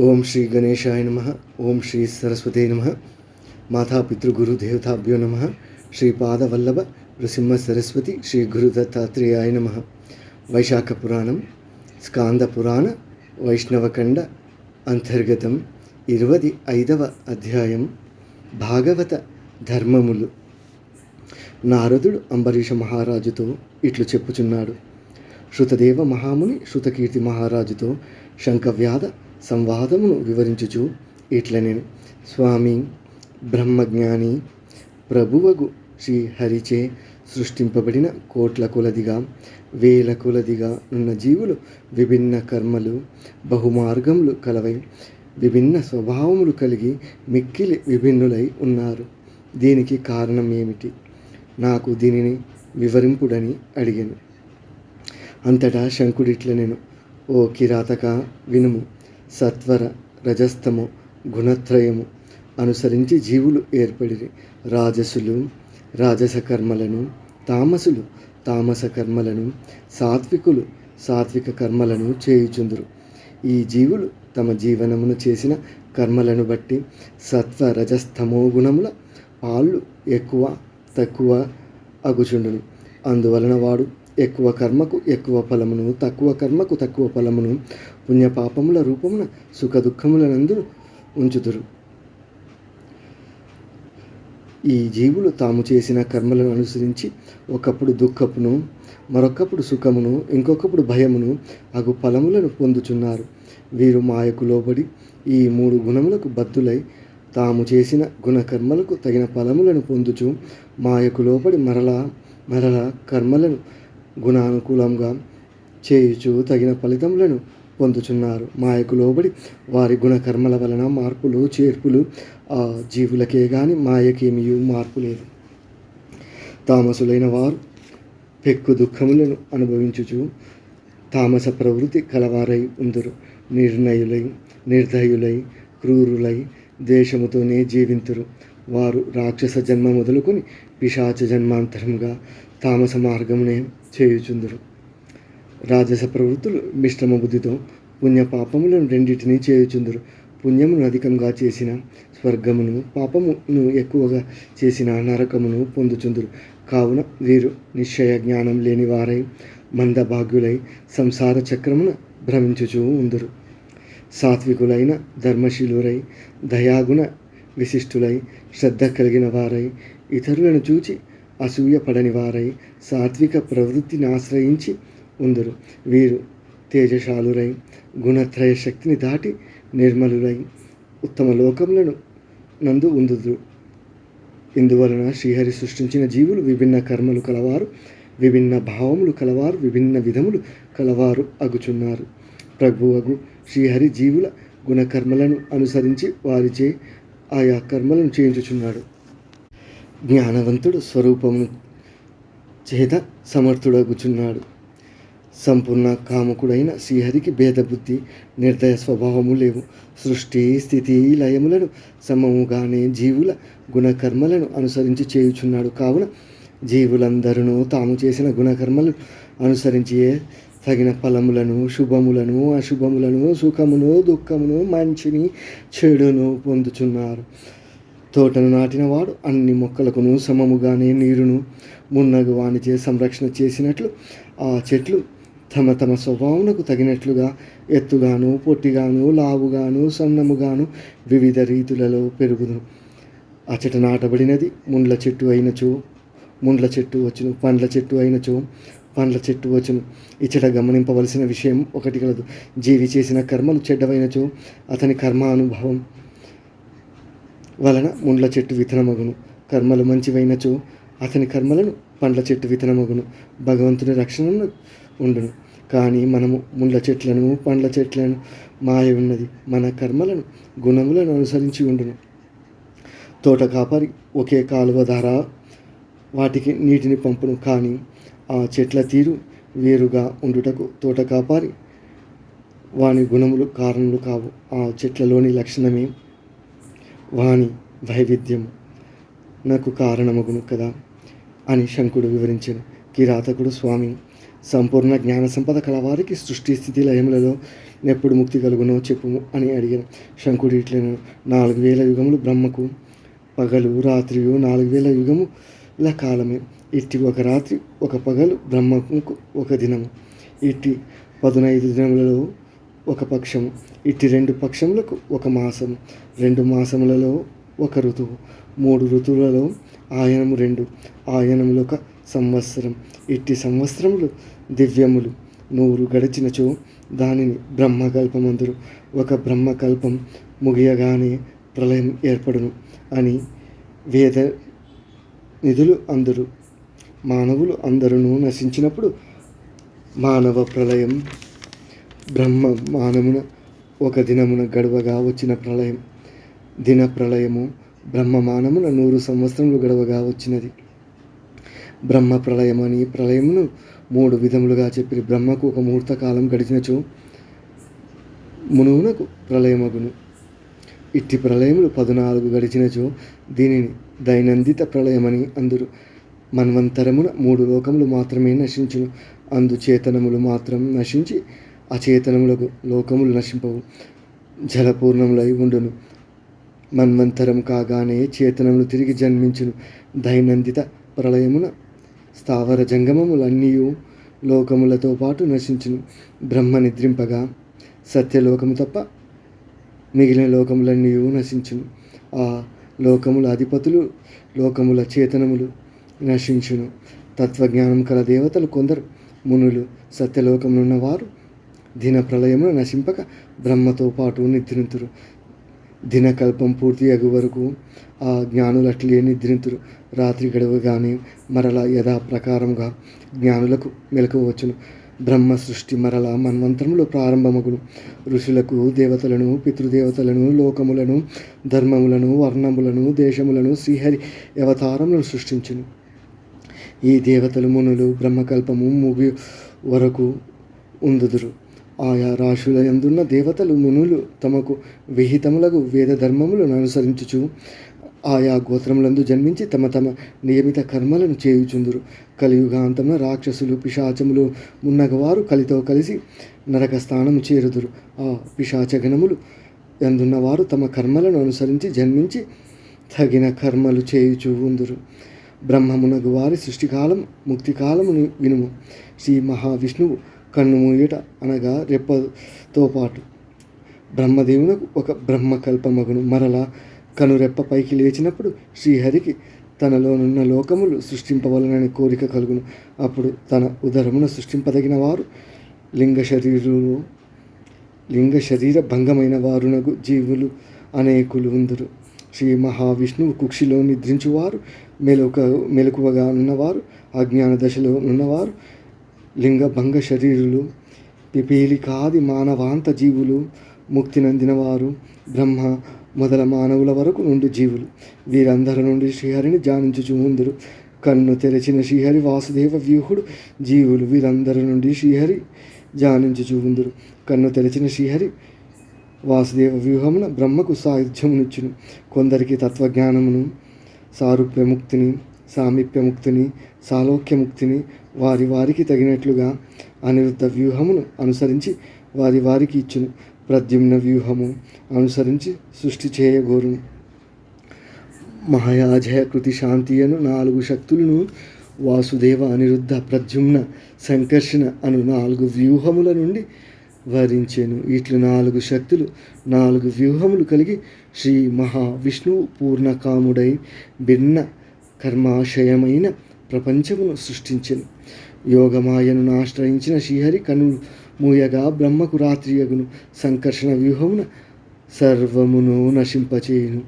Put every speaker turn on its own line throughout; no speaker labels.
ఓం శ్రీ గణేశాయ నమ ఓం శ్రీ సరస్వతే నమ మాతాపితృగురు దేవతాభ్యో నమ శ్రీపాదవల్లభ నృసింహ సరస్వతి శ్రీ గురు దత్తాత్రేయాయ నమ. వైశాఖ పురాణం స్కాంద పురాణ వైష్ణవఖండ అంతర్గతం ఇరవది ఐదవ అధ్యాయం భాగవత ధర్మములు. నారదుడు అంబరీష మహారాజుతో ఇట్లు చెప్పుచున్నాడు. శృతదేవ మహాముని శృతకీర్తి మహారాజుతో శంఖవ్యాధ సంవాదమును వివరించుచు ఇట్ల నేను స్వామి బ్రహ్మజ్ఞాని ప్రభువగు శ్రీ హరిచే సృష్టింపబడిన కోట్ల కొలదిగా వేల కొలదిగా ఉన్న జీవులు విభిన్న కర్మలు బహుమార్గములు కలవై విభిన్న స్వభావములు కలిగి మిక్కిలి విభిన్నులై ఉన్నారు. దీనికి కారణం ఏమిటి నాకు దీనిని వివరింపుడని అడిగాను. అంతటా శంకుడిట్ల నేను ఓ కిరాతక వినుము సత్వర రజస్తము గుణత్రయము అనుసరించి జీవులు ఏర్పడిరి. రాజసులు రాజస కర్మలను తామసులు తామస కర్మలను సాత్వికులు సాత్విక కర్మలను చేయుచుందురు. ఈ జీవులు తమ జీవనమును చేసిన కర్మలను బట్టి సత్వ రజస్తమో గుణముల పాళ్ళు ఎక్కువ తక్కువ అగుచుండును. అందువలన వాడు ఎక్కువ కర్మకు ఎక్కువ ఫలమును తక్కువ కర్మకు తక్కువ ఫలమును పుణ్యపాపముల రూపమున సుఖ దుఃఖములనందు ఉంచుదురు. ఈ జీవులు తాము చేసిన కర్మలను అనుసరించి ఒకప్పుడు దుఃఖపును మరొకప్పుడు సుఖమును ఇంకొకప్పుడు భయమును అగు ఫలములను పొందుచున్నారు. వీరు మాయకు లోబడి ఈ మూడు గుణములకు బద్దులై తాము చేసిన గుణకర్మలకు తగిన ఫలములను పొందుచు మాయకు లోబడి మరలా మరలా కర్మలను గుణానుకూలంగా చేయుచు తగిన ఫలితములను పొందుచున్నారు. మాయకు లోబడి వారి గుణకర్మల వలన మార్పులు చేర్పులు ఆ జీవులకే కానీ మాయకేమీ మార్పు లేదు. తామసులైన వారు పెక్కు దుఃఖములను అనుభవించుచు తామస ప్రవృత్తి కలవారై ఉందరు. నిర్ణయులై నిర్దయులై క్రూరులై దేశముతోనే జీవింతురు. వారు రాక్షస జన్మ మొదలుకొని పిశాచ జన్మాంతరంగా తామస మార్గమునే చేయుచుందురు. రాజస ప్రవృత్తులు మిశ్రమ బుద్ధితో పుణ్యపాపములను రెండింటినీ చేయుచుందురు. పుణ్యమును అధికంగా చేసిన స్వర్గమును పాపమును ఎక్కువగా చేసిన నరకమును పొందుచుందురు. కావున వీరు నిశ్చయ జ్ఞానం లేని వారై మందభాగ్యులై సంసార చక్రమున భ్రమించుచూ ఉందురు. సాత్వికులైన ధర్మశీలురై దయాగుణ విశిష్టులై శ్రద్ధ కలిగిన వారై ఇతరులను చూచి అసూయ పడని వారై సాత్విక ప్రవృత్తిని ఆశ్రయించి ఉందరు. వీరు తేజశాలురై గుణత్రయ శక్తిని దాటి నిర్మలులై ఉత్తమ లోకములను నందు ఉందుదురు. ఇందువలన శ్రీహరి సృష్టించిన జీవులు విభిన్న కర్మలు కలవారు విభిన్న భావములు కలవారు విభిన్న విధములు కలవారు అగుచున్నారు. ప్రభువగు శ్రీహరి జీవుల గుణకర్మలను అనుసరించి వారిచే ఆయా కర్మలను చేయించుచున్నాడు. జ్ఞానవంతుడు స్వరూపము చేత సమర్థుడగుచున్నాడు. సంపూర్ణ కాముకుడైన శ్రీహరికి భేదబుద్ధి నిర్దయ స్వభావము లేవు. సృష్టి స్థితి లయములను సమముగానే జీవుల గుణకర్మలను అనుసరించి చేయుచున్నాడు. కావున జీవులందరూ తాము చేసిన గుణకర్మలు అనుసరించి తగిన ఫలములను శుభములను అశుభములను సుఖమును దుఃఖమును మంచిని చెడును పొందుచున్నారు. తోటను నాటినవాడు అన్ని మొక్కలకును సమముగానే నీరును మున్నగు వానిచే సంరక్షణ చేసినట్లు ఆ చెట్లు తమ తమ స్వభావమునకు తగినట్లుగా ఎత్తుగాను పొట్టిగాను లావుగాను సన్నముగాను వివిధ రీతులలో పెరుగును. అచట నాటబడినది ముండ్ల చెట్టు అయినచో ముండ్ల చెట్టు వచ్చును పండ్ల చెట్టు అయినచో పండ్ల చెట్టు వచ్చును. ఇచ్చట గమనింపవలసిన విషయం ఒకటి కలదు. జీవి చేసిన కర్మలు చెడ్డవైనచో అతని కర్మానుభవం వలన ముండ్ల చెట్టు విత్తనమగును కర్మలు మంచివైనచో అతని కర్మలను పండ్ల చెట్టు విత్తనమగును భగవంతుని రక్షణను ఉండును. కానీ మనము ముండ్ల చెట్లను పండ్ల చెట్లను మాయ ఉన్నది. మన కర్మలను గుణములను అనుసరించి ఉండును. తోట కాపరి ఒకే కాలువ ధార వాటికి నీటిని పంపును. కానీ ఆ చెట్ల తీరు వేరుగా ఉండుటకు తోట కాపారి వాని గుణములు కారణములు కావు. ఆ చెట్లలోని లక్షణమే వాణి వైవిధ్యం నాకు కారణమగును కదా అని శంకుడు వివరించాను కిరాతకుడు స్వామి సంపూర్ణ జ్ఞాన సంపద కలవారికి సృష్టి స్థితి లయములలో ఎప్పుడు ముక్తి కలుగునో చెప్పుము అని అడిగాను శంకుడు ఇట్లను నాలుగు వేల యుగములు బ్రహ్మకు పగలు రాత్రియు నాలుగు వేల యుగముల కాలమే. ఇట్టి ఒక రాత్రి ఒక పగలు బ్రహ్మకు ఒక దినము. ఇట్టి పదునైదు దినములలో ఒక పక్షం ఇట్టి రెండు పక్షములకు ఒక మాసం రెండు మాసములలో ఒక ఋతువు మూడు ఋతువులలో ఆయనము రెండు ఆయనములు ఒక సంవత్సరం ఇట్టి సంవత్సరములు దివ్యములు. నూరు గడిచినచో దానిని బ్రహ్మకల్పమందురు. ఒక బ్రహ్మకల్పం ముగియగానే ప్రళయం ఏర్పడును అని వేద నిధులు అందరు. మానవులు అందరూ నశించినప్పుడు మానవ ప్రళయం బ్రహ్మ మానమున ఒక దినమున గడవగా వచ్చిన ప్రళయం. దిన ప్రళయము బ్రహ్మ మానమున నూరు సంవత్సరములు గడవగా వచ్చినది. బ్రహ్మ ప్రళయమని ప్రళయమును మూడు విధములుగా చెప్పి బ్రహ్మకు ఒక ముహూర్తకాలం గడిచినచో మునువునకు ప్రళయమగును. ఇట్టి ప్రళయములు పదునాలుగు గడిచినచో దీనిని దైనందిత ప్రళయమని అందరు. మన్వంతరమున మూడు లోకములు మాత్రమే నశించును. అందు చేతనములు మాత్రం నశించి అచేతనములకు లోకములు నశింపవు. జలపూర్ణములై ఉండును. మన్వంతరం కాగానే చేతనములు తిరిగి జన్మించును. దైనందిత ప్రళయమున స్థావర జంగమములన్నీ లోకములతో పాటు నశించును. బ్రహ్మ నిద్రింపగా సత్యలోకము తప్ప మిగిలిన లోకములన్నీ నశించును. ఆ లోకముల అధిపతులు లోకముల చేతనములు నశించును. తత్వజ్ఞానం కల దేవతలు కొందరు మునులు సత్యలోకమునున్న వారు దిన ప్రళయమును నశింపక బ్రహ్మతో పాటు నిద్రింతురు. దినకల్పం పూర్తి అగు వరకు ఆ జ్ఞానులట్లే నిద్రింతురు? రాత్రి గడవగానే మరల యథాప్రకారంగా జ్ఞానులకు మెలకువచ్చును బ్రహ్మ సృష్టి మరల మన్వంతరములు ప్రారంభమగును. ఋషులకు దేవతలను పితృదేవతలను లోకములను ధర్మములను వర్ణములను దేశములను శ్రీహరి అవతారములను సృష్టించును. ఈ దేవతలు మునులు బ్రహ్మకల్పము ముగి వరకు ఉందుదురు. ఆయా రాశుల ఎందున్న దేవతలు మునులు తమకు విహితములకు వేద ధర్మములను అనుసరించుచు ఆయా గోత్రములందు జన్మించి తమ తమ నియమిత కర్మలను చేయుచుందురు. కలియుగాంతమున రాక్షసులు పిశాచములు మున్నగవారు కలితో కలిసి నరక స్థానం చేరుదురు. ఆ పిశాచగణములు ఎందున్నవారు తమ కర్మలను అనుసరించి జన్మించి తగిన కర్మలు చేయుచు ఉందురు. బ్రహ్మమునగు వారి సృష్టికాలం ముక్తికాలమును వినుము. శ్రీ మహావిష్ణువు కన్ను మూయట అనగా రెప్పతో పాటు. బ్రహ్మదేవునకు ఒక బ్రహ్మకల్పమగును. మరలా కనురెప్ప పైకి లేచినప్పుడు శ్రీహరికి తనలోనున్న లోకములు సృష్టింపవలనని కోరిక కలుగును. అప్పుడు తన ఉదరమున సృష్టింపదగిన వారు లింగ శరీరులు లింగ శరీర భంగమైన వారునకు జీవులు అనేకులు ఉందరు. శ్రీ మహావిష్ణువు కుక్షిలో నిద్రించువారు. మెలుక మెలకువగా ఉన్నవారు అజ్ఞాన దశలో ఉన్నవారు లింగభంగ శరీరులు పిపీలికాది మానవాంత జీవులు ముక్తి నందినవారు బ్రహ్మ మొదల మానవుల వరకు నుండి జీవులు. వీరందరి నుండి శ్రీహరిని ధ్యానించుచు ముందురు కన్ను తెరచిన శ్రీహరి వాసుదేవ వ్యూహుడు జీవులు. వీరందరి నుండి శ్రీహరి ధ్యానించుచు ముందురు కన్ను తెరచిన శ్రీహరి వాసుదేవ వ్యూహమున బ్రహ్మకు సాయుధ్యమునిచ్చును. కొందరికి తత్వజ్ఞానమును సారూప్యముక్తిని సామీప్యముక్తిని సాలోక్యముక్తిని వారి వారికి తగినట్లుగా అనిరుద్ధ వ్యూహమును అనుసరించి వారి వారికి ఇచ్చును. ప్రద్యుమ్న వ్యూహము అనుసరించి సృష్టి చేయగోరును. మహాయాజయ కృతి శాంతియను నాలుగు శక్తులను వాసుదేవ అనిరుద్ధ ప్రద్యుమ్న సంకర్షణ అను నాలుగు వ్యూహముల నుండి వరించెను. ఇట్లు నాలుగు శక్తులు నాలుగు వ్యూహములు కలిగి శ్రీ మహావిష్ణువు పూర్ణకాముడై భిన్న కర్మాశయమైన ప్రపంచమును సృష్టించెను. యోగమాయను ఆశ్రయించిన శ్రీహరి కనులు మూయగా బ్రహ్మకు రాత్రియగును సంకర్షణ వ్యూహమున సర్వమును నశింపచేయును.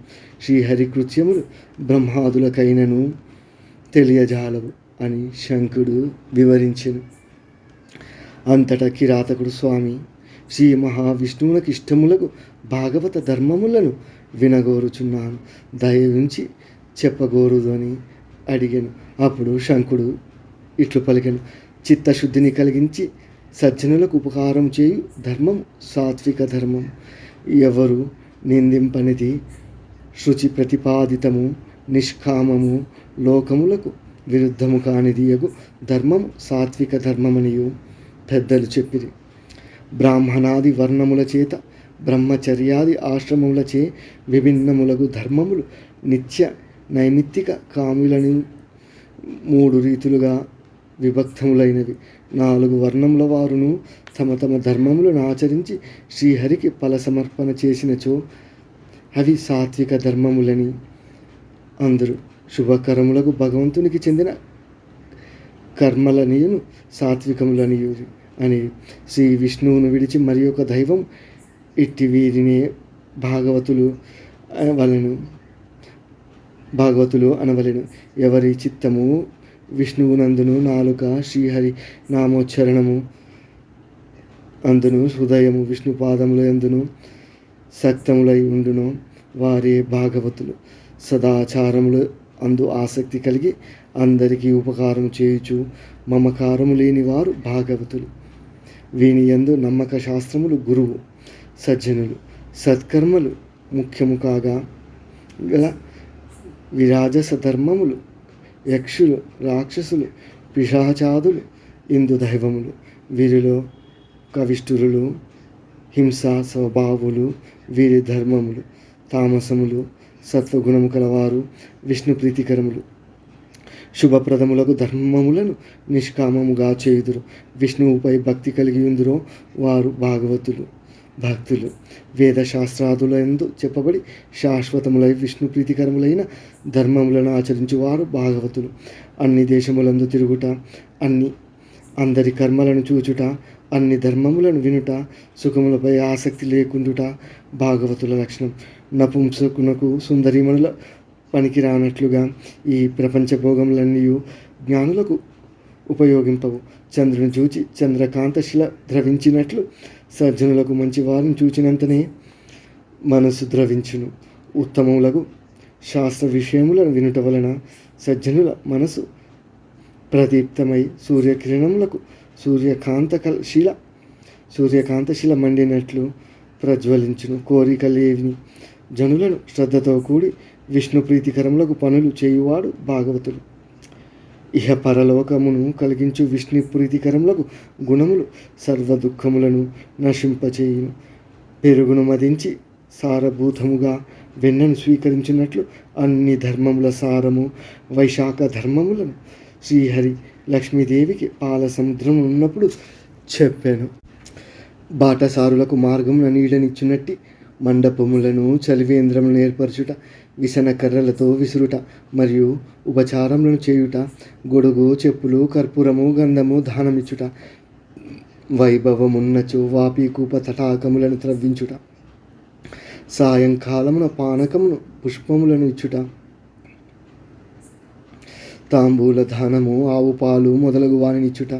శ్రీహరి కృత్యములు బ్రహ్మాదులకైనను తెలియజాలవు అని శంకుడు వివరించెను. అంతటా కిరాతకుడు స్వామి శ్రీ మహావిష్ణువులకు ఇష్టములకు భాగవత ధర్మములను వినగోరుచున్నాను. దయవుంచి చెప్పగోరుదు అని అడిగాను. అప్పుడు శంకుడు ఇట్లు పలికాను. చిత్తశుద్ధిని కలిగించి సజ్జనులకు ఉపకారం చేయు ధర్మం సాత్విక ధర్మం. ఎవరు నిందింపనిది శుచి ప్రతిపాదితము నిష్కామము లోకములకు విరుద్ధము కానిదియగు ధర్మం సాత్విక ధర్మమనియు పెద్దలు చెప్పిరి. బ్రాహ్మణాది వర్ణముల చేత బ్రహ్మచర్యాది ఆశ్రమములచే విభిన్నములగు ధర్మములు నిత్య నైమిత్తిక కాములని మూడు రీతులుగా విభక్తములైనవి. నాలుగు వర్ణముల వారును తమ తమ ధర్మములను ఆచరించి శ్రీహరికి ఫల సమర్పణ చేసినచో అవి సాత్విక ధర్మములని అందరు. శుభకరములకు భగవంతునికి చెందిన కర్మలనియును సాత్వికములనియు అని శ్రీ విష్ణువును విడిచి మరి ఒక దైవం ఇట్టి వీరినే భాగవతులు అనవలెను భాగవతులు అనవలెను. ఎవరి చిత్తము విష్ణువునందును నాలుక శ్రీహరి నామోచ్చరణము అందును హృదయము విష్ణు పాదముల ఎందును సక్తములై ఉండును వారే భాగవతులు. సదాచారములు అందు ఆసక్తి కలిగి అందరికీ ఉపకారం చేయుచు మమకారము లేని వారు భాగవతులు. వీని యందు నమ్మక శాస్త్రములు గురువు సజ్జనులు సత్కర్మలు ముఖ్యము కాగా గల విరాజస ధర్మములు యక్షులు రాక్షసులు పిశాచాదులు ఇందు దైవములు వీరిలో కవిష్ఠురులు హింసా స్వభావులు వీరి ధర్మములు తామసములు సత్వగుణము కలవారు విష్ణు ప్రీతికరములు. శుభప్రదములకు ధర్మములను నిష్కామముగా చేయుదురు. విష్ణువుపై భక్తి కలిగి ఉందురో వారు భాగవతులు. భక్తులు. వేదశాస్త్రాదులందు చెప్పబడి శాశ్వతములై విష్ణు ప్రీతికరములైన ధర్మములను ఆచరించువారు భాగవతులు. అన్ని దేశములందు తిరుగుట అన్ని అందరి కర్మలను చూచుట అన్ని ధర్మములను వినుట సుఖములపై ఆసక్తి లేకుండుట భాగవతుల లక్షణం. నపుంసకునకు సుందరిమణుల పనికి రానట్లుగా ఈ ప్రపంచ భోగములన్నీ జ్ఞానులకు ఉపయోగింపవు. చంద్రుని చూచి చంద్రకాంత శిల ద్రవించినట్లు సజ్జనులకు మంచి వారిని చూచినంతనే మనసు ద్రవించును. ఉత్తమములకు శాస్త్ర విషయములను వినుట వలన సజ్జనుల మనసు ప్రదీప్తమై సూర్యకిరణములకు సూర్యకాంత శిల సూర్యకాంత శిల మండినట్లు ప్రజ్వలించును. కోరికలేవిని జనులను శ్రద్ధతో కూడి విష్ణు ప్రీతికరములకు పనులు చేయువాడు భాగవతుడు. ఇహ పరలోకమును కలిగించు విష్ణు ప్రీతికరములకు గుణములు సర్వ దుఃఖములను నశింపచేయును. పెరుగును మదించి సారభూతముగా వెన్నను స్వీకరించినట్లు అన్ని ధర్మముల సారము వైశాఖ ధర్మములను శ్రీహరి లక్ష్మీదేవికి పాల సముద్రం ఉన్నప్పుడు చెప్పాను. బాటసారులకు మార్గమున నీడనిచ్చినట్టి మండపములను చలివేంద్రములను ఏర్పరచుట విసన కర్రలతో విసురుట మరియు ఉపచారములను చేయుట గొడుగు చెప్పులు కర్పూరము గంధము దానమిచ్చుట వైభవమున్నచో వాపి కూప తటాకములను త్రవ్వించుట సాయంకాలమున పానకమును పుష్పములను ఇచ్చుట తాంబూల దానము ఆవు పాలు మొదలగు వానినిచ్చుట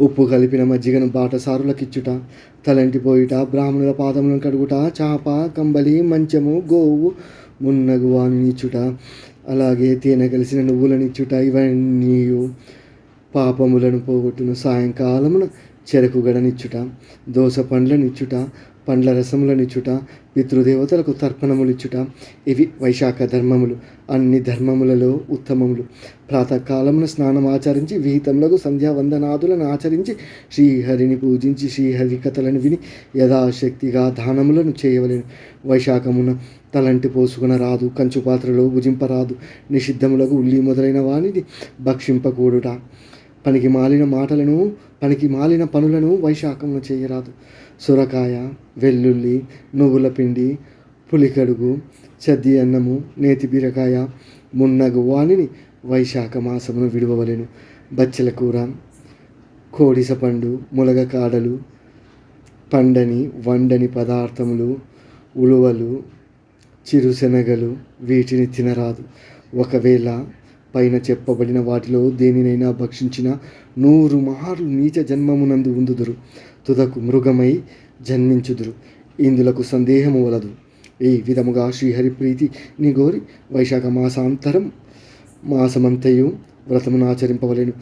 ఉప్పు కలిపిన మజ్జిగను బాటసారులకిచ్చుట తలంటిపోయిట బ్రాహ్మణుల పాదములను కడుగుట చాప కంబలి మంచము గోవు మున్నగు వానినిచ్చుట అలాగే తేనె కలిసిన నువ్వులనిచ్చుట ఇవన్నీ పాపములను పోగొట్టును. సాయంకాలమున చెరకు గడనిచ్చుట దోస పండ్లనిచ్చుట పండ్ల రసములనిచ్చుట పితృదేవతలకు తర్పణములిచ్చుట ఇవి వైశాఖ ధర్మములు అన్ని ధర్మములలో ఉత్తమములు. ప్రాతకాలమున స్నానం ఆచరించి విహితములకు సంధ్యావందనాదులను ఆచరించి శ్రీహరిని పూజించి శ్రీహరి కథలను విని యథాశక్తిగా దానములను చేయవలేను. వైశాఖమున తలంటి పోసుకున రాదు కంచు పాత్రలో భుజింపరాదు నిషిద్ధములకు ఉల్లి మొదలైన వానిది భక్షింపకూడుట. పనికి మాలిన మాటలను పనికి మాలిన పనులను వైశాఖమును చేయరాదు. సొరకాయ వెల్లుల్లి నువ్వుల పిండి పులికడుగు చద్ది అన్నము నేతి బీరకాయ మున్నగు వానిని వైశాఖ మాసమును విడువవలెను. బచ్చల కూర కోడిస పండు ములగ కాడలు పండని వండని పదార్థములు ఉలువలు చిరుశనగలు వీటిని తినరాదు. ఒకవేళ పైన చెప్పబడిన వాటిలో దేనినైనా భక్షించిన నూరు మార్లు నీచ జన్మమునందు ఉందుదురు. తుదకు మృగమై జన్మించుదురు. ఇందులకు సందేహము వలదు. ఈ విధముగా శ్రీహరి ప్రీతిని గోరి వైశాఖ మాసాంతరం మాసమంతయు వ్రతమును ఆచరింపవలేను.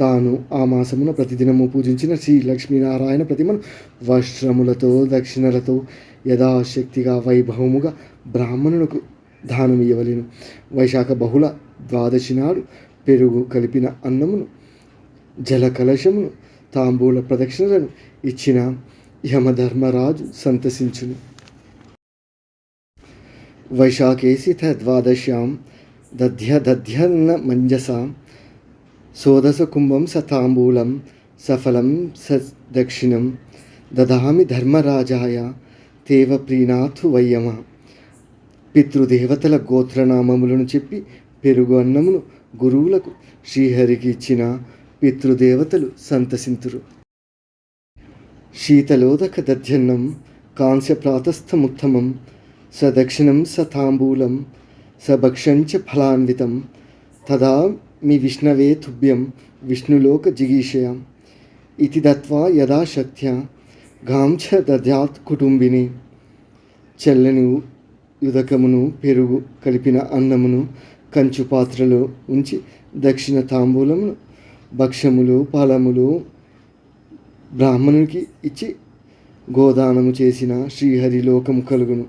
తాను ఆ మాసమున ప్రతిదినము పూజించిన శ్రీ లక్ష్మీనారాయణ ప్రతిమను వస్త్రములతో దక్షిణలతో యథాశక్తిగా వైభవముగా బ్రాహ్మణులకు దానం ఇవ్వలేను వైశాఖ బహుళ ద్వాదశి నాడు పెరుగు కలిపిన అన్నమును జల కలశమును తాంబూల ప్రదక్షిణలను ఇచ్చిన యమధర్మరాజు సంతసించును. వైశాఖేసిథ ద్వాదశ్యాం దధ్య దధ్యన్న మంజసా సోదస కుంభం సతాంబూలం సఫలం స దక్షిణం దదామి ధర్మరాజాయ తేవ ప్రీనాథు వయ్యమ. పితృదేవతల గోత్రనామములను చెప్పి పెరుగు అన్నమును గురువులకు శ్రీహరికి ఇచ్చిన పితృదేవతలు సంతసింతురు. శీతలోదక దధ్యన్నం కాంస్య ప్రాతస్థముత్తమం సదక్షిణం సతాంబూలం సభక్షంచ ఫలాన్వితం తదా మీ విష్ణవే తుభ్యం విష్ణులోక జిగీషయ. ఇది దత్వా యథాశక్త్యా గాంఛ దద్యాత్ కుటుంబిని. చెల్లని ఉదకమును పెరుగు కలిపిన అన్నమును కంచు పాత్రలో ఉంచి దక్షిణ తాంబూలమును భక్ష్యములు ఫలములు బ్రాహ్మణునికి ఇచ్చి గోదానము చేసిన శ్రీహరి లోకము కలుగును.